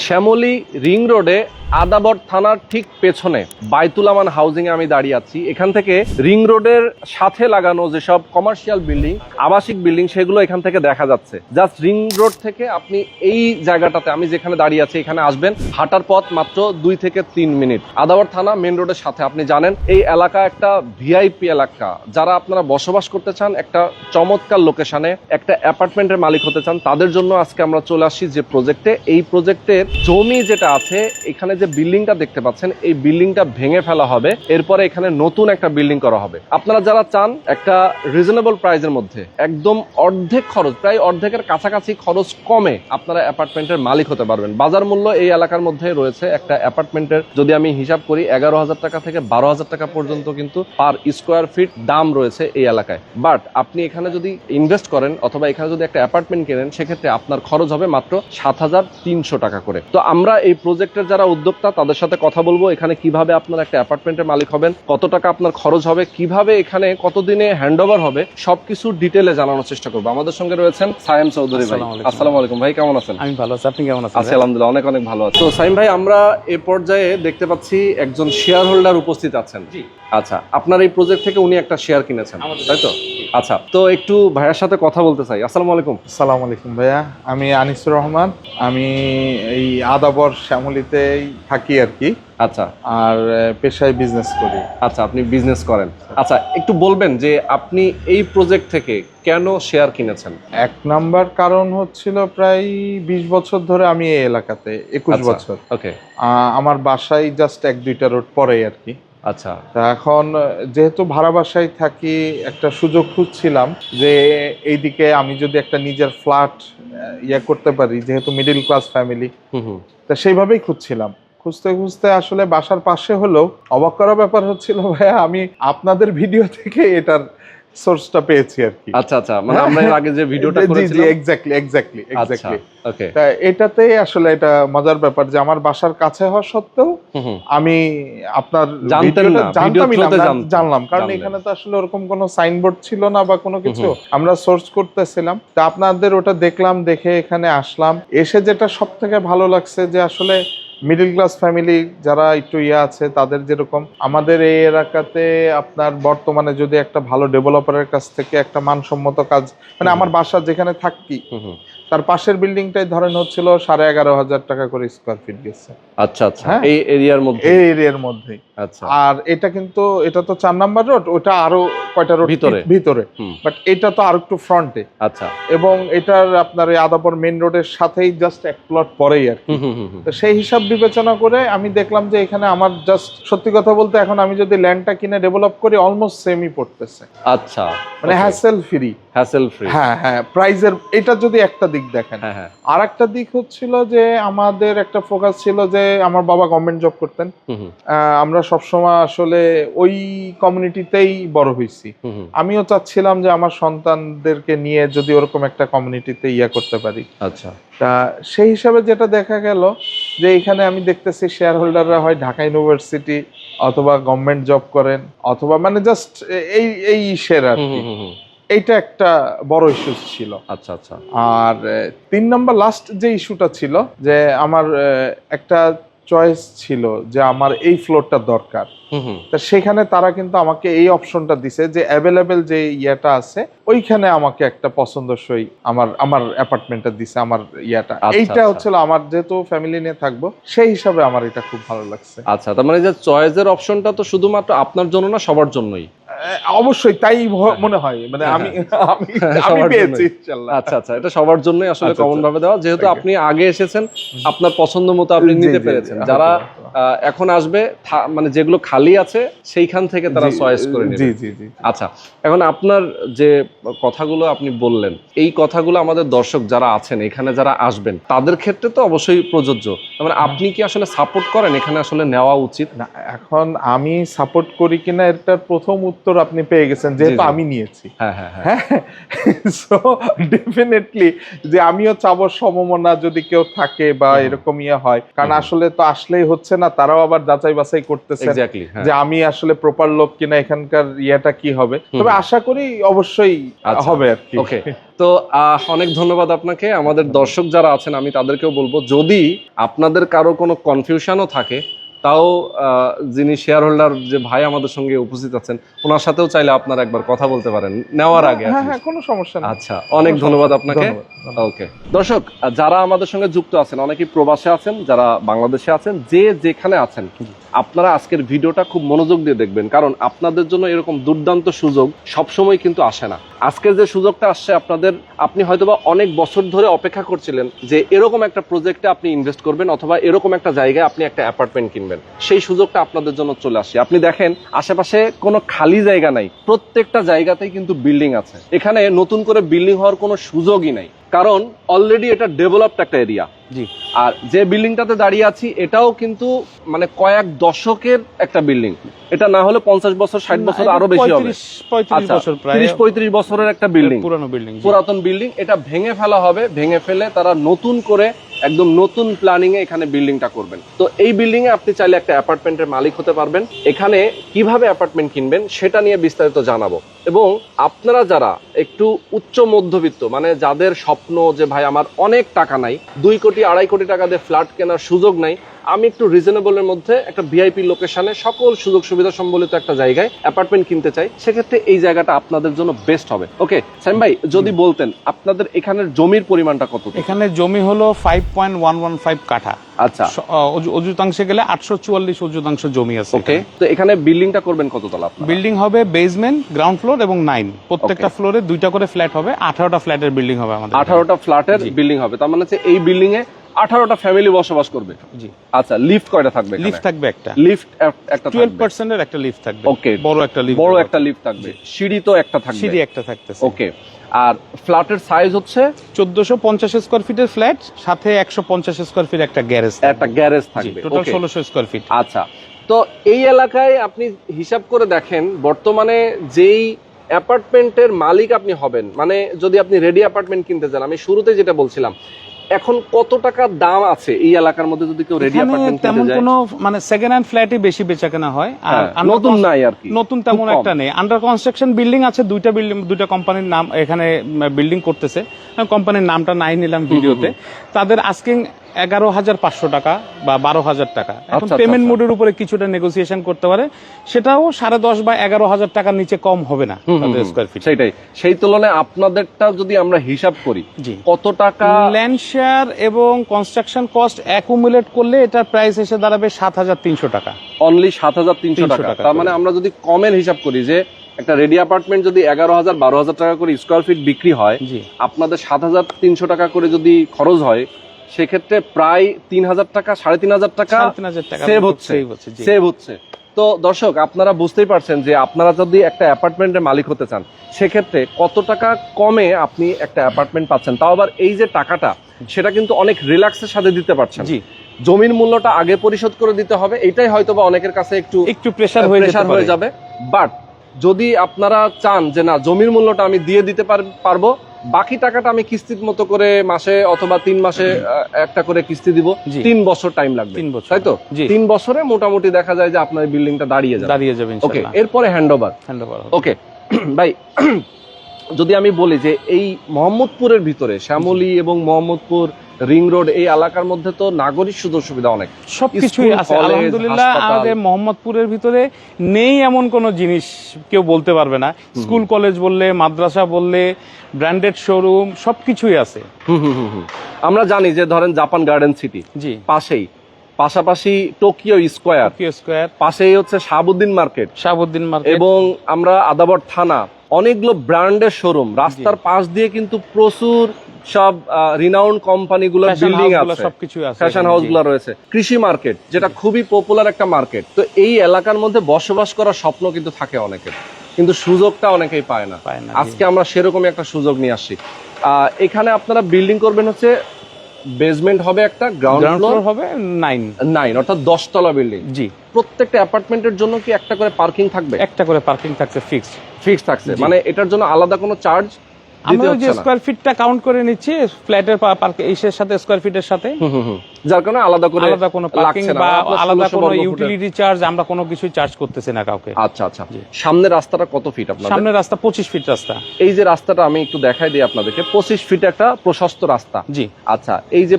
Shyamoli ring রোডে আদাবর থানার ঠিক পেছনে বাইতুল আমান হাউজিং এ আমি দাঁড়িয়ে আছি। এখান থেকে রিং রোডের সাথে লাগানো যেসব কমার্শিয়াল বিল্ডিং আবাসিক বিল্ডিং সেগুলো এখান থেকে দেখা যাচ্ছে। জাস্ট রিং রোড থেকে আপনি এই জায়গাটাতে, আমি যেখানে দাঁড়িয়ে আছি, এখানে আসবেন। হাঁটার পথ মাত্র দুই থেকে তিন মিনিট। আদাবর থানা মেন রোডের সাথে। আপনি জানেন, এই এলাকা একটা ভিআইপি এলাকা। যারা আপনারা বসবাস করতে চান, একটা চমৎকার লোকেশনে একটা অ্যাপার্টমেন্টের মালিক হতে চান, তাদের জন্য আজকে আমরা চলে আসি যে প্রজেক্টে এই প্রজেক্টের জমি যেটা আছে, এখানে যে বিল্ডিংটা দেখতে পাচ্ছেন, এই বিল্ডিংটা ভেঙে ফেলা হবে। এরপরে এখানে নতুন একটা বিল্ডিং করা হবে। আপনারা যারা চান, একটা রিজনেবল প্রাইসের মধ্যে, একদম অর্ধেক খরচ, প্রায় অর্ধেকের কাছাকাছি খরচ কমে আপনারা অ্যাপার্টমেন্টের মালিক হতে পারবেন। বাজার মূল্য এই এলাকার মধ্যে রয়েছে একটা অ্যাপার্টমেন্টের যদি আমি হিসাব করি, এগারো হাজার টাকা থেকে বারো হাজার টাকা পর্যন্ত কিন্তু পার স্কোয়ার ফিট দাম রয়েছে এই এলাকায়। বাট আপনি এখানে যদি ইনভেস্ট করেন অথবা এখানে যদি একটা অ্যাপার্টমেন্ট কেনেন, সেক্ষেত্রে আপনার খরচ হবে মাত্র সাত হাজার তিনশো টাকা করে। তো আমরা এই প্রজেক্টের যারা উদ্যোক্তা তাদের সাথে কথা বলব এখানে কীভাবে আপনার একটা অ্যাপার্টমেন্টের মালিক হবেন কত টাকা আপনার খরচ হবে কীভাবে এখানে কতদিনে হ্যান্ড ওভার হবে সবকিছু ডিটেলে জানানোর চেষ্টা করব। আমাদের সঙ্গে রয়েছেন সায়েম চৌধুরী ভাই। আসসালামু আলাইকুম। ভাই কেমন আছেন? আমি ভালো আছি আপনি কেমন আছেন? আছি আলহামদুলিল্লাহ অনেক অনেক ভালো আছে। তো সাইম ভাই আমরা এ পর্যায়ে দেখতে পাচ্ছি একজন শেয়ার হোল্ডার উপস্থিত আছেন। জি। আচ্ছা আপনার এই প্রজেক্ট থেকে উনি একটা শেয়ার কিনেছেন তাই তো? আচ্ছা তো একটু ভাইয়ের সাথে কথা বলতে চাই। আসসালামু আলাইকুম। আসসালামু আলাইকুম ভাইয়া। আমি আনিসুর রহমান। আমি এই আদাবর শ্যামলিতেই থাকি আর কি। আচ্ছা। আর পেশায় বিজনেস করি। আচ্ছা আপনি বিজনেস করেন। আচ্ছা একটু বলবেন যে আপনি এই প্রজেক্ট থেকে কেন শেয়ার কিনেছেন? এক নাম্বার কারণ হচ্ছিল প্রায় বিশ বছর ধরে আমি এই এলাকাতে একুশ আচ্ছা। বছর। ওকে আমার বাসায় জাস্ট এক দুইটা রোড পরেই আর কি। আচ্ছা। তা এখন যেহেতু ভাড়া বাসায় থাকি একটা সুযোগ খুঁজছিলাম যে এইদিকে আমি যদি একটা নিজের ফ্ল্যাট ইয়ে করতে পারি যেহেতু মিডিল ক্লাস ফ্যামিলি তা সেইভাবেই খুঁজছিলাম। খুঁজতে খুঁজতে আসলে বাসার পাশে হলেও অবাক করা ব্যাপার হচ্ছিল ভাইয়া আমি আপনাদের ভিডিও থেকে এটার সোর্সটা পেয়েছি আর কি। আচ্ছা আচ্ছা মানে আমরা এর আগে যে ভিডিওটা করেছিলাম। জি জি এক্স্যাক্টলি এক্স্যাক্টলি এক্স্যাক্টলি তা এটাতেই আসলে এটা মজার ব্যাপার যে আমার বাসার কাছে হওয়া সত্ত্বেও আমি আপনার জানতামই না, জানলাম। কারণ এখানে তো আসলে ওরকম কোনো সাইনবোর্ড ছিল না বা কোনো কিছু আমরা সোর্স করতেছিলাম। তা আপনাদের ওটা দেখলাম দেখে এখানে আসলাম। এসে যেটা সব থেকে ভালো লাগছে যে আসলে মিডল ক্লাস ফ্যামিলি যারা একটু ইয়ে আছে তাদের যেরকম আমাদের এই এলাকাতে আপনার বর্তমানে যদি একটা ভালো ডেভেলপারের কাছ থেকে একটা মানসম্মত কাজ মানে আমার বাসা যেখানে থাকি। তার পাশের বিল্ডিংটাই ধরেন হচ্ছিল সাড়ে এগারো হাজার টাকা করে স্কোয়ার ফিট গেছে। আচ্ছা আচ্ছা। হ্যাঁ। এই এরিয়ার মধ্যে? এই এরিয়ার মধ্যেই। আচ্ছা। আর এটা কিন্তু এটা তো চার নাম্বার রোড ওটা আরও কয়টা রোড ভিতরে। ভিতরে। বাট এটা তো আর একটু ফ্রন্টে আচ্ছা। এবং এটার আপনার এই আদাপুর মেন রোডের সাথেই জাস্ট এক প্লট পরেই আর কি। তো সেই হিসাব বিবেচনা করে আমি দেখলাম যে এখানে আমার জাস্ট সত্যি কথা বলতে এখন আমি যদি ল্যান্ডটা কিনে ডেভেলপ করি অলমোস্ট সেমই পড়তেছে। আচ্ছা। মানে হ্যাসেল ফ্রি হ্যাসেল ফ্রি হ্যাঁ হ্যাঁ প্রাইজের এটা যদি একটা দিক দেখেন হ্যাঁ হ্যাঁ। আর একটা দিক হচ্ছিল যে আমাদের একটা ফোকাস ছিল যে আমার বাবা গভর্নমেন্ট জব করতেন। আমরা সবসময় আসলে ওই কমিউনিটিতেই বড় হয়েছি। আমিও চাচ্ছিলাম যে আমার সন্তানদেরকে নিয়ে যদি ওরকম একটা কমিউনিটিতে ইয়া করতে পারি। আচ্ছা। তা সেই হিসাবে যেটা দেখা গেল যে এখানে আমি দেখতেছি শেয়ার হোল্ডাররা হয় ঢাকা ইউনিভার্সিটি অথবা গভর্নমেন্ট জব করেন অথবা মানে জাস্ট এই এই ইসের আর কি। এইটা একটা বড় ইস্যু ছিল। আচ্ছা আচ্ছা। আর তিন নম্বর লাস্ট যে ইস্যুটা ছিল যে আমার একটা চয়েস ছিল যে আমার এই ফ্লোরটা দরকার। তা সেখানে তারা কিন্তু আমাকে এই অপশনটা দিছে যে অ্যাভেলেবেল যে ইয়েটা আছে ওইখানে আমাকে একটা পছন্দসই আমার আমার অ্যাপার্টমেন্টটা দিছে আমার ইয়াটা। আচ্ছা, এইটা আচ্ছা। হচ্ছিল আমার যেহেতু ফ্যামিলি নিয়ে থাকব সেই হিসাবে আমার এটা খুব ভালো লাগছে। আচ্ছা তার মানে যে চয়েসের অপশনটা তো শুধুমাত্র আপনার জন্য না সবার জন্যই। অবশ্যই তাই মনে হয়। মানে হ্যাঁ, আমি আমি হ্যাঁ, আমি পেয়েছি ইনশাআল্লাহ আচ্ছা আচ্ছা এটা সবার জন্যই আসলে আচ্ছা, কমন ভাবে দেওয়া। যেহেতু আপনি আগে এসেছেন আপনার পছন্দ মতো আপনি নিতে পেরেছেন। যারা এখন আসবে মানে যেগুলো খালি আছে সেইখান থেকে তারা চয়েস করে জি নেবে। জি জি আচ্ছা এখন আপনার যে কথাগুলো আপনি বললেন এই কথাগুলো আমাদের দর্শক যারা আছেন এখানে যারা আসবেন তাদের ক্ষেত্রে তো অবশ্যই প্রযোজ্য। মানে আপনি কি আসলে সাপোর্ট করেন? এখানে আসলে নেওয়া উচিত। না এখন আমি সাপোর্ট করি কিনা এটার প্রথম উত্তর আপনি পেয়ে গেছেন যেহেতু আমি নিয়েছি। হ্যাঁ হ্যাঁ হ্যাঁ। হ্যাঁ? সো ডেফিনেটলি যে আমিও চাবো সমমনা যদি কেউ থাকে বা এরকম ইয়ে হয়। কারণ আসলে তো আসলেই হচ্ছে না তারাও আবার যাচাই বাছাই করতেছে এক্স্যাক্টলি হ্যাঁ। যে আমি আসলে প্রপার লোক কিনা এখানকার ইয়েটা কি হবে? তবে আশা করি অবশ্যই আচ্ছা। হবে আর কি। ওকে। তো অনেক ধন্যবাদ আপনাকে। আমাদের দর্শক যারা আছেন আমি তাদেরকেও বলব যদি আপনাদের কারও কোনো কনফিউশনও থাকে তাও যিনি শেয়ার হোল্ডার যে ভাই আমাদের সঙ্গে উপস্থিত আছেন ওনার সাথেও চাইলে আপনারা একবার কথা বলতে পারেন। নেওয়ার আগে হ্যাঁ হ্যাঁ কোনো সমস্যা আচ্ছা অনেক ধন্যবাদ আপনাকে। ওকে। দর্শক যারা আমাদের সঙ্গে যুক্ত আছেন অনেকেই প্রবাসে আছেন যারা বাংলাদেশে আছেন যে যেখানে আছেন আপনারা আজকের ভিডিওটা খুব মনোযোগ দিয়ে দেখবেন, কারণ আপনাদের জন্য এরকম দুর্দান্ত সুযোগ সবসময় কিন্তু আসে না। আজকের যে সুযোগটা আসছে আপনাদের, আপনি হয়তোবা অনেক বছর ধরে অপেক্ষা করছিলেন যে এরকম একটা প্রজেক্টে আপনি ইনভেস্ট করবেন অথবা এরকম একটা জায়গায় আপনি একটা অ্যাপার্টমেন্ট কিনবেন। সেই সুযোগটা আপনাদের জন্য চলে আসছে। আপনি দেখেন, আশেপাশে কোনো খালি জায়গা নাই। প্রত্যেকটা জায়গাতেই কিন্তু বিল্ডিং আছে। এখানে নতুন করে বিল্ডিং হওয়ার কোনো সুযোগই নাই। কারণ অলরেডি এটা ডেভেলপড একটা এরিয়া জি। আর যে বিল্ডিংটাতে দাঁড়িয়ে আছি এটাও কিন্তু মানে কয়েক দশকের একটা বিল্ডিং। এটা না হলে পঞ্চাশ বছর ষাট বছর আরও বেশি হবে। আচ্ছা তিরিশ পঁয়ত্রিশ বছরের একটা বিল্ডিং। পুরানো বিল্ডিং পুরাতন বিল্ডিং এটা ভেঙে ফেলা হবে। ভেঙে ফেলে তারা নতুন করে একদম নতুন প্ল্যানিং এ এখানে বিল্ডিংটা করবেন। তো এই বিল্ডিং এ আপনি চাইলে একটা অ্যাপার্টমেন্টের মালিক হতে পারবেন। এখানে কীভাবে অ্যাপার্টমেন্ট কিনবেন সেটা নিয়ে বিস্তারিত জানাব। এবং আপনারা যারা একটু উচ্চ মধ্যবিত্ত মানে যাদের স্বপ্ন যে ভাই আমার অনেক টাকা নাই দুই কোটি আড়াই কোটি টাকা দিয়ে ফ্ল্যাট কেনার সুযোগ নাই আমি একটু রিজনেবলের মধ্যে একটা ভিআইপি লোকেশনে সকল সুযোগ সুবিধা সম্বলিত একটা জায়গায় অ্যাপার্টমেন্ট কিনতে চাই সেক্ষেত্রে এই জায়গাটা আপনাদের জন্য বেস্ট হবে। ওকে সাইম ভাই যদি বলতেন আপনাদের এখানের জমির পরিমাণটা কত? এখানে জমি হলো five point one one five কাঠা। আচ্ছা। অজুতাংশে গেলে আটশো চুয়াল্লিশ অজুতাংশ জমি আছে ওকে তো এখানে বিল্ডিংটা করবেন কততলা আপনারা? বিল্ডিং হবে বেসমেন্ট গ্রাউন্ড ফ্লোর এবং নাইন প্রত্যেকটা ফ্লোরে দুইটা করে ফ্ল্যাট হবে আঠারোটা ফ্ল্যাটের বিল্ডিং হবে আমাদের আঠারোটা ফ্ল্যাটের বিল্ডিং হবে। তার মানে এই বিল্ডিং এ আঠারোটা ফ্যামিলি বসবাস করবে। জি। আচ্ছা লিফট কয়টা থাকবে লিফট থাকবে একটা। লিফট একটা টুয়েলভ পার্সেন্টের একটা লিফট থাকবে। Okay. বড় একটা লিফট বড় একটা লিফট থাকবে। সিঁড়ি তো একটা থাকবে। সিঁড়ি একটা থাকতেছে। ওকে আর ফ্ল্যাটের সাইজ হচ্ছে? চোদ্দশো পঞ্চাশ স্কোয়ার ফিটের ফ্ল্যাট সাথে একশো পঞ্চাশ স্কোয়ার ফিট একটা গ্যারেজ একটা গ্যারেজ থাকবে। টোটাল. ষোলোশো স্কোয়ার ফিট আচ্ছা তো এই এলাকায় আপনি হিসাব করে দেখেন বর্তমানে যেই অ্যাপার্টমেন্টের মালিক আপনি হবেন মানে যদি আপনি রেডি অ্যাপার্টমেন্ট কিনতে চান আমি শুরুতে যেটা বলছিলাম এখন কত টাকা দাম আছে এই এলাকার মধ্যে যদি কেউ রেডি অ্যাপার্টমেন্ট তেমন কোনো মানে সেকেন্ড হ্যান্ড ফ্ল্যাটই বেশি বেচাকেনা হয়। আর হ্যাঁ, নতুন নাই আর কি নতুন তেমন একটা নেই। আন্ডার কনস্ট্রাকশন বিল্ডিং আছে দুইটা বিল্ডিং দুইটা কোম্পানির নাম এখানে বিল্ডিং করতেছে। কোম্পানির নামটা নাই নিলাম ভিডিওতে তাদের আস্কিং এগারো হাজার পাঁচশো টাকা বা বারো হাজার টাকা। এখন আচ্ছা, পেমেন্ট আচ্ছা। মোডের উপরে কিছুটা নেগোসিয়েশন করতে পারে। সেটাও সাড়ে দশ বা এগারো হাজার টাকার নিচে কম হবে না। স্কোয়ার ফিট সেটাই সেই তুলনায় আপনাদেরটা যদি আমরা হিসাব করি কত টাকা ল্যান্ড শেয়ার এবং কনস্ট্রাকশন কস্ট অ্যাকুমুলেট করলে এটার প্রাইস এসে দাঁড়াবে সাত হাজার তিনশো টাকা। অনলি সাত হাজার তিনশো 300 টাকা। টাকা তার মানে আমরা যদি কমের হিসাব করি যে একটা রেডি অ্যাপার্টমেন্ট যদি এগারো হাজার বারো হাজার টাকা করে স্কোয়ার ফিট বিক্রি হয় আপনাদের সাত হাজার তিনশো টাকা করে যদি খরচ হয় সেক্ষেত্রে প্রায় তিন হাজার টাকা সাড়ে তিন হাজার টাকা সেভ হচ্ছে। সেভ হচ্ছে তো দর্শক আপনারা বুঝতেই পারছেন যে আপনারা যদি একটা অ্যাপার্টমেন্টের মালিক হতে চান সেক্ষেত্রে কত টাকা কমে আপনি একটা অ্যাপার্টমেন্ট পাচ্ছেন? তাও আবার এই যে টাকাটা সেটা কিন্তু অনেক রিল্যাক্সের সাথে দিতে পারছেন। জি। জমির মূল্যটা আগে পরিশোধ করে দিতে হবে এটাই হয়তো বা অনেকের কাছে একটু একটু প্রেসার হয়ে প্রেশার হয়ে যাবে। বাট যদি আপনারা চান যে না জমির মূল্যটা আমি দিয়ে দিতে পার- পারব বাকি টাকাটা আমি কিস্তির মতো করে মাসে অথবা তিন মাসে একটা করে কিস্তি দিব। তিন বছর টাইম লাগবে। তিন বছর। তাই তো? তিন বছরে মোটামুটি দেখা যায় যে আপনার বিল্ডিংটা দাঁড়িয়ে যাবে। দাঁড়িয়ে যাবে ওকে এরপরে hand over hand over okay ভাই যদি আমি বলি যে এই মোহাম্মদপুরের ভিতরে শ্যামলী এবং মোহাম্মদপুর রিং রোড এই এলাকার মধ্যে তো নাগরিক সুযোগ সুবিধা অনেক। সবকিছুই আছে। আলহামদুলিল্লাহ আমাদের মোহাম্মদপুরের ভিতরে নেই এমন কোনো জিনিস কেউ বলতে পারবে না। স্কুল কলেজ বললে মাদ্রাসা বললে ব্র্যান্ডেড শোরুম সবকিছুই আছে। আমরা জানি যে ধরেন জাপান গার্ডেন সিটি। জি। পাশেই। পাশাপাশি টোকিও স্কোয়ার। Tokyo square. পাশেই হচ্ছে শাহাবুদ্দিন মার্কেট। শাহাবুদ্দিন মার্কেট। এবং আমরা আদাবর থানা অনেকগুলো ব্র্যান্ডের শোরুম রাস্তার পাশ দিয়ে কিন্তু প্রচুর সব রিনাউন্ড কোম্পানিগুলোর ফ্যাশন বিল্ডিং হাউসগুলো আছে। ফ্যাশন এখানে, হাউসগুলো রয়েছে। কৃষি মার্কেট যেটা খুবই পপুলার একটা মার্কেট তো এই এলাকার মধ্যে বসবাস করার স্বপ্ন কিন্তু থাকে অনেকের। কিন্তু সুযোগটা অনেকেই পায় না। আজকে আমরা সেরকমই একটা সুযোগ নিয়ে আসছি। আহ, এখানে আপনারা বিল্ডিং করবেন হচ্ছে বেসমেন্ট হবে একটা গ্রাউন্ড ফ্লোর হবে নাইন নাইন অর্থাৎ দশতলা বিল্ডিং জি। প্রত্যেকটা অ্যাপার্টমেন্টের জন্য কি একটা করে পার্কিং থাকবে? একটা করে পার্কিং থাকছে ফিক্সড ফিক্স থাকছে। মানে এটার জন্য আলাদা কোনো চার্জ আমরা যে স্কোয়ার ফিটটা কাউন্ট করে নিচ্ছি ফ্ল্যাটের ইসের সাথে স্কোয়ার ফিটের সাথে। যার কারণে আলাদা করে আলাদা কোনো পার্কিং বা আলাদা কোনো ইউটিলিটি চার্জ আমরা কোনো কিছুই চার্জ করতেছি না কাউকে। আচ্ছা আচ্ছা। সামনের রাস্তাটা কত ফিট আপনার সামনের রাস্তা পঁচিশ ফিট রাস্তা। এই যে রাস্তাটা আমি একটু দেখাই দিই আপনাদেরকে। পঁচিশ ফিট একটা প্রশস্ত রাস্তা। জি। আচ্ছা এই যে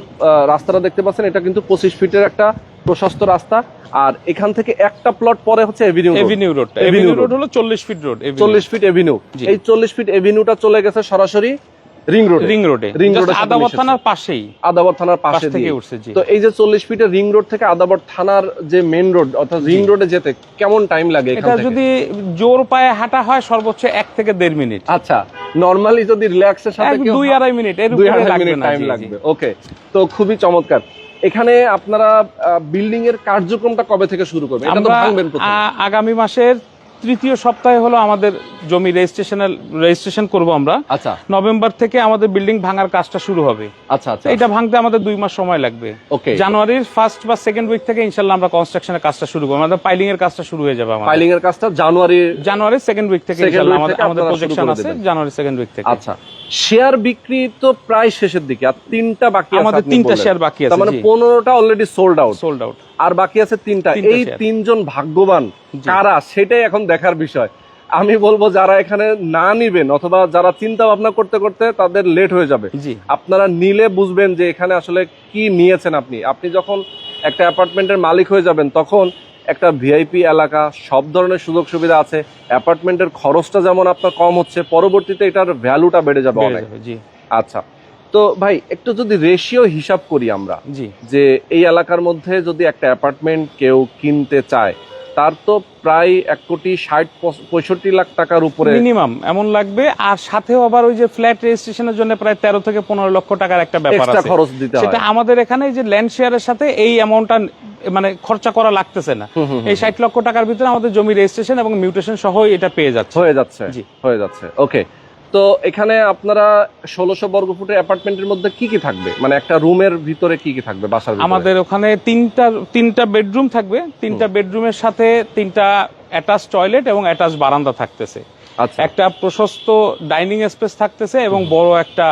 রাস্তাটা দেখতে পাচ্ছেন এটা কিন্তু পঁচিশ ফিটের একটা প্রশস্ত রাস্তা। আর এখান থেকে একটা প্লট পরে হচ্ছে avenue avenue road avenue road হলো চল্লিশ ফিট রোড চল্লিশ ফিট এভিনিউ এই চল্লিশ ফিট এভিনিউটা চলে গেছে সরাসরি রিং রোড রিং রোডে রিং আদাবর থানার পাশেই। আদাবর থানার পাশে থেকে উঠছে জি। তো এই যে চল্লিশ ফিটের রিং রোড থেকে আদাবর থানার যে মেন রোড অর্থাৎ রিং রোডে যেতে কেমন টাইম লাগে এখান এটা যদি জোর পায়ে হাঁটা হয় সর্বোচ্চ এক থেকে দেড় মিনিট আচ্ছা নরমালি যদি রিল্যাক্সের সাথে কেউ দুই আড়াই মিনিট এর উপরে লাগবে টাইম। লাগবে। ওকে তো খুবই চমৎকার। এখানে আপনারা বিল্ডিং এর কার্যক্রমটা কবে থেকে শুরু করবেন? আগামী মাসের তৃতীয় সপ্তাহে হলো আমাদের জমি রেজিস্ট্রেশনের রেজিস্ট্রেশন করব আমরা। আচ্ছা। নভেম্বর থেকে আমাদের বিল্ডিং ভাঙার কাজটা শুরু হবে। আচ্ছা আচ্ছা। এটা ভাঙতে আমাদের দুই মাস সময় লাগবে। ওকে জানুয়ারির ফার্স্ট বা সেকেন্ড উইক থেকে ইনশাল্লাহ আমরা কনস্ট্রাকশনের কাজটা শুরু করব। আমাদের পাইলিং এর কাজটা শুরু হয়ে যাবে আমাদের। ফাইলিং এর কাজটা জানুয়ারি জানুয়ারির সেকেন্ড উইক থেকে ইনশাল্লাহ আমাদের আমাদের প্রজেকশন আছে জানুয়ারি সেকেন্ড উইক থেকে। আচ্ছা। শেয়ার বিক্রি তো প্রায় শেষের দিকে। আর তিনটা বাকি আছে আমাদের তিনটা শেয়ার বাকি আছে মানে জি। পনেরোটা already sold out sold out আর বাকি আছে তিনটা। এই তিনজন ভাগ্যবান। কারা? সেটাই এখন দেখার বিষয়। আমি বলব যারা এখানে না নিবেন অথবা যারা চিন্তা ভাবনা করতে করতে তাদের লেট হয়ে যাবে। জি। আপনারা নিলে বুঝবেন যে এখানে আসলে কি নিয়েছেন আপনি। আপনি যখন একটা অ্যাপার্টমেন্টের মালিক হয়ে যাবেন তখন একটা ভিআইপি এলাকা সব ধরনের সুযোগ সুবিধা আছে। অ্যাপার্টমেন্টের খরচটা যেমন আপনার কম হচ্ছে পরবর্তীতে এটার ভ্যালুটা বেড়ে যাবে অনেক। জি। আচ্ছা। তো ভাই একটু যদি রেশিও হিসাব করি আমরা জি। যে এই এলাকার মধ্যে যদি একটা অ্যাপার্টমেন্ট কেউ কিনতে চায় তার তো প্রায় এক কোটি ষাট পঁয়ষট্টি লাখ টাকার উপরে মিনিমাম এমন লাগবে। আর সাথেও আবার ওই যে ফ্ল্যাট রেজিস্ট্রেশনের জন্য প্রায় তেরো থেকে পনেরো লক্ষ টাকার একটা ব্যাপার আছে। খরচ দিতে সেটা আমাদের এখানে যে ল্যান্ড শেয়ারের সাথে এই অ্যামাউন্টটা মানে খরচা করা লাগতেছে না। এই ষাট লক্ষ টাকার ভিতরে আমাদের জমি রেজিস্ট্রেশন এবং মিউটেশন সহ এটা পেয়ে যাচ্ছে। হয়ে যাচ্ছে হয়ে যাচ্ছে। ওকে তো এখানে আপনারা ষোলোশো বর্গ ফুটের অ্যাপার্টমেন্টের মধ্যে কি কি থাকবে? মানে একটা রুমের ভিতরে কি কি থাকবে বাসার আমাদের ওখানে তিনটা তিনটা বেডরুম থাকবে। তিনটা বেডরুমের সাথে তিনটা অ্যাটাচ টয়লেট এবং অ্যাটাচ বারান্দা থাকতেছে। আচ্ছা। একটা প্রশস্ত ডাইনিং স্পেস থাকতেছে এবং বড় একটা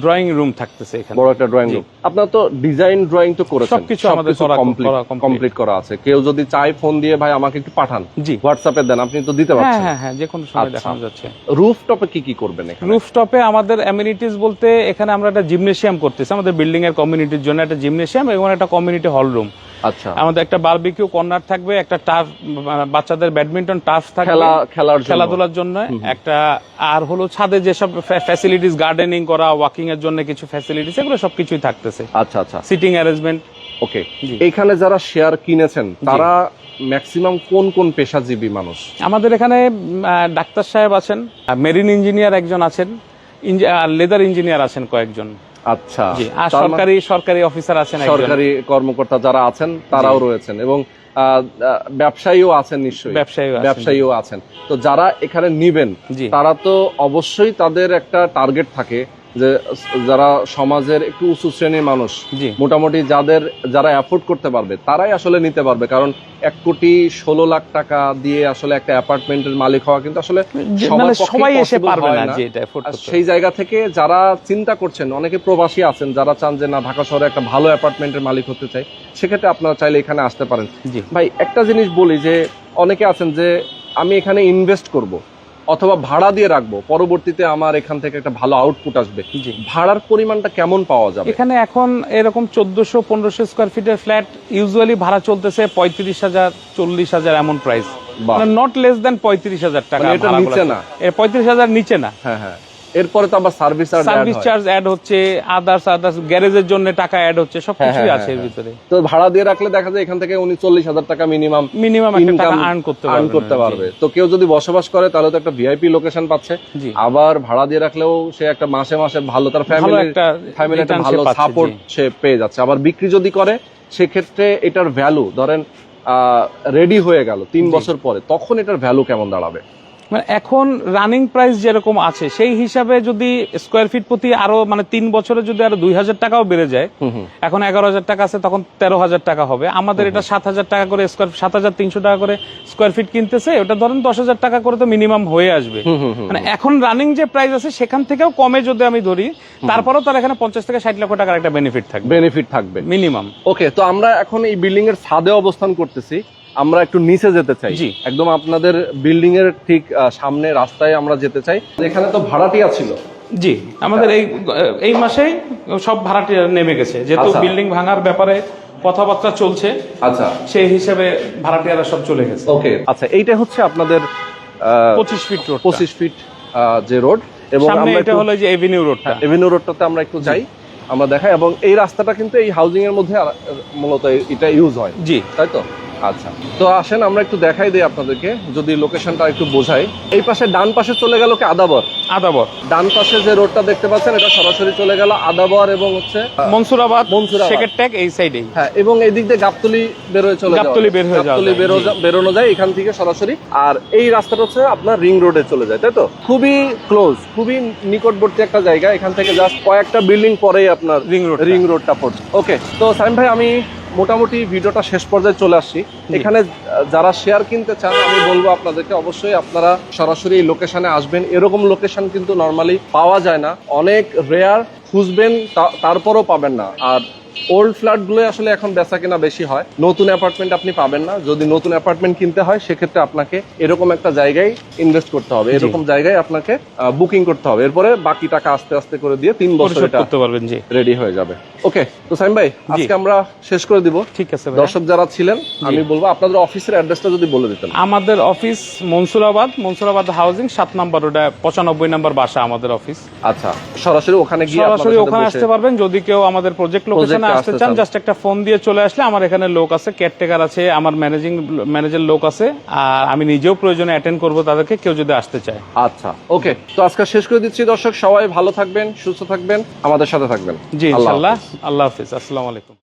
ড্রয়িং রুম থাকতেছে এখানে। বড় একটা ড্রয়িং রুম আপনার তো ডিজাইন ড্রয়িং তো করেছেন। সবকিছু আমাদের করা- কমপ্লিট করা আছে। কেউ যদি চাই ফোন দিয়ে ভাই আমাকে একটু পাঠান। জি। হোয়াটসঅ্যাপে দেন আপনি তো দিতে হ্যাঁ পারছেন। হ্যাঁ হ্যাঁ যে কোনো সময় আচ্ছা। দেখানো যাচ্ছে। রুফটপে কি কি করবেন এখানে? রুফটপে আমাদের অ্যামিনিটিস বলতে এখানে আমরা একটা জিমনেশিয়াম করতেছি। আমাদের বিল্ডিং এর কমিউনিটির জন্য একটা জিমনেশিয়াম এবং একটা কমিউনিটি হল রুম আমাদের একটা বারবিকিউ কর্নার থাকবে একটা টাফ বাচ্চাদের ব্যাডমিন্টন টাফ থাকবে। খেলাধুলার জন্য। একটা আর হলো ছাদে যেসব ফ্যাসিলিটিস গার্ডেনিং করা ওয়াকিং এর জন্য কিছু ফ্যাসিলিটিস এগুলো সবকিছুই থাকতেছে। আচ্ছা আচ্ছা। Sitting arrangement okay. এখানে যারা শেয়ার কিনেছেন তারা ম্যাক্সিমাম কোন কোন পেশাজীবী মানুষ? আমাদের এখানে ডাক্তার সাহেব আছেন মেরিন ইঞ্জিনিয়ার একজন আছেন লেদার ইঞ্জিনিয়ার আছেন কয়েকজন। আচ্ছা। আর মানে সরকারি সরকারি অফিসার আছেন সরকারি কর্মকর্তা যারা আছেন তারাও রয়েছেন এবং ব্যবসায়ীও আছেন নিশ্চয়ই। ব্যবসায়ী ব্যবসায়ীও আছেন। তো যারা এখানে নিবেন তারা তো অবশ্যই তাদের একটা টার্গেট থাকে যে যারা সমাজের একটু উঁচু শ্রেণির মানুষ মোটামুটি যাদের যারা অ্যাফোর্ড করতে পারবে তারাই আসলে নিতে পারবে। কারণ এক কোটি ষোলো লাখ টাকা দিয়ে আসলে একটা অ্যাপার্টমেন্টের মালিক হওয়া কিন্তু আসলে মানে পক্ষেই সবাই এসে পারবে না। সেই জায়গা থেকে যারা চিন্তা করছেন অনেকে প্রবাসী আছেন যারা চান যে না ঢাকা শহরে একটা ভালো অ্যাপার্টমেন্টের মালিক হতে চাই সেক্ষেত্রে আপনারা চাইলে এখানে আসতে পারেন। জি। ভাই একটা জিনিস বলি যে অনেকে আছেন যে আমি এখানে ইনভেস্ট করব। অথবা ভাড়া দিয়ে রাখব। পরবর্তীতে আমার এখান থেকে একটা ভালো আউটপুট আসবে। ভাড়ার পরিমাণটা কেমন পাওয়া যাবে? এখানে এখন এরকম চোদ্দশো পনেরোশো স্কোয়ার ফিটের ফ্ল্যাট ইউজুয়ালি ভাড়া চলতেছে পঁয়ত্রিশ হাজার চল্লিশ হাজার এমন প্রাইস। নট লেস দেন পঁয়ত্রিশ হাজার টাকা মানে এটা নিচে না? পঁয়ত্রিশ হাজার নিচে না। হ্যাঁ হ্যাঁ। এরপরে তো আবার service charge service charge add হচ্ছে আদার্স আদার্স গ্যারেজের জন্য টাকা অ্যাড হচ্ছে সবকিছুই হ্যাঁ, আছে এর হ্যাঁ, ভিতরে। তো ভাড়া দিয়ে রাখলে দেখা যায় এখান থেকে উনি চল্লিশ হাজার টাকা মিনিমাম মিনিমাম ইনকাম আর্ন করতে আর্ন পারবে করতে পারবে। তো কেউ যদি বসবাস করে তাহলে তো একটা ভিআইপি লোকেশন পাচ্ছে। আবার ভাড়া দিয়ে রাখলেও সে একটা মাসে মাসে ভালো তার ফ্যামিলি একটা ফ্যামিলি একটা ভালো সাপোর্ট সে পেয়ে যাচ্ছে। আবার বিক্রি যদি করে সেক্ষেত্রে এটার ভ্যালু ধরেন রেডি হয়ে গেল তিন বছর পরে তখন এটার ভ্যালু কেমন দাঁড়াবে? মানে এখন রানিং প্রাইস যেরকম আছে সেই হিসাবে যদি স্কোয়ার ফিট প্রতি আরও মানে তিন বছরে যদি আরও দুই হাজার টাকাও বেড়ে যায় এখন এগারো হাজার টাকা আছে তখন তেরো হাজার টাকা হবে। আমাদের এটা সাত হাজার টাকা করে স্কোয়ার সাত হাজার তিনশো টাকা করে স্কোয়ার ফিট কিনতেছে ওটা ধরেন দশ হাজার টাকা করে তো মিনিমাম হয়ে আসবে। মানে এখন রানিং যে প্রাইস আছে সেখান থেকেও কমে যদি আমি ধরি তারপরেও তার এখানে পঞ্চাশ থেকে ষাট লক্ষ টাকার একটা বেনিফিট থাকবে। বেনিফিট থাকবে। মিনিমাম ওকে তো আমরা এখন এই বিল্ডিং এর ছাদে অবস্থান করতেছি। আমরা একটু নিচে যেতে চাই। জি। একদম আপনাদের বিল্ডিং এর ঠিক সামনে রাস্তায় আমরা যেতে চাই। এখানে তো ভাড়াটিয়া ছিল। জি আমাদের এই এই মাসেই সব ভাড়াটি নেমে গেছে। যেহেতু আচ্ছা। বিল্ডিং ভাঙার ব্যাপারে কথাবার্তা চলছে আচ্ছা। সেই হিসেবে ভাড়াটিয়ারা সব চলে গেছে। ওকে। আচ্ছা এইটা হচ্ছে আপনাদের পঁচিশ ফিট রোড পঁচিশ ফিট যে রোড এবং আমরা এটা হলো যে এভিনিউ রোডটা এভিনিউ রোডটাতে আমরা একটু যাই আমরা দেখাই। এবং এই রাস্তাটা কিন্তু এই হাউজিং এর মধ্যে মূলত এটা ইউজ হয়। জি। তাই তো? আচ্ছা। তো আসেন, আমরা একটু দেখাই দিই আপনাদেরকে, যদি লোকেশনটা একটু বোঝাই। এই পাশে ডান পাশে চলে গেল কি আদাবর? আদাবর। ডান পাশে যে রোডটা দেখতে পাচ্ছেন এটা সরাসরি চলে গেল আদাবর এবং হচ্ছে মনসুরাবাদ মনসুরাবাদ। ট্যাগ এই সাইডেই। হ্যাঁ এবং এই দিক দিয়ে গাবতলি চলে বের হয়ে যাওয়া গাবতলী বেরো জি। যা- বেরোনো যায় এখান থেকে সরাসরি। আর এই রাস্তাটা হচ্ছে আপনার রিং রোডে চলে যায় তাই তো? খুবই ক্লোজ খুবই নিকটবর্তী একটা জায়গা। এখান থেকে জাস্ট কয়েকটা বিল্ডিং পরেই আপনার রিং রোড রিং রোডটা পড়ছে। ওকে তো সাইম ভাই আমি মোটামুটি ভিডিওটা শেষ পর্যায়ে চলে আসছি। এখানে যারা শেয়ার কিনতে চান আমি বলব আপনাদেরকে অবশ্যই আপনারা সরাসরি এই লোকেশনে আসবেন। এরকম লোকেশন কিন্তু নর্মালি পাওয়া যায় না। অনেক রেয়ার খুঁজবেন তারপরও পাবেন না। আর ওল্ড ফ্ল্যাটগুলো আসলে এখন বেচা কেনা বেশি হয়। নতুন অ্যাপার্টমেন্ট আপনি পাবেন না। যদি নতুন অ্যাপার্টমেন্ট কিনতে হয় সেক্ষেত্রে আপনাকে এরকম একটা জায়গায় ইনভেস্ট করতে হবে। এরকম জায়গায় আপনাকে বুকিং করতে হবে। এরপরে বাকি টাকা আস্তে আস্তে করে দিয়ে তিন বছর এটা করতে পারবেন জি। রেডি হয়ে যাবে। ওকে তো সাইম ভাই আজকে আমরা শেষ করে দিব। ঠিক আছে দর্শক যারা ছিলেন আমি বলব আপনাদের অফিসের অ্যাড্রেসটা যদি বলে দিতেন। আমাদের অফিস মনসুরাবাদ মনসুরাবাদ হাউজিং সাত নম্বর ওটা পঁচানব্বই নম্বর বাসা আমাদের অফিস। আচ্ছা সরাসরি ওখানে গিয়ে সরাসরি ওখানে আসতে পারবেন। যদি কেউ আমাদের প্রজেক্ট লোকেশনে Project-এ আসতে চান। জাস্ট একটা ফোন দিয়ে চলে আসলে আমার এখানে লোক আছে কেয়ারটেকার আছে আমার ম্যানেজিং ম্যানেজার লোক আছে আর আমি নিজেও প্রয়োজনে অ্যাটেন্ড করব তাদেরকে কেউ যদি আসতে চায় আচ্ছা ওকে তো আজকে শেষ করে দিচ্ছি দর্শক সবাই ভালো থাকবেন সুস্থ থাকবেন আমাদের সাথে থাকবেন জি আল্লাহ হাফেজ। আল্লাহ হাফিজ আসসালামু আলাইকুম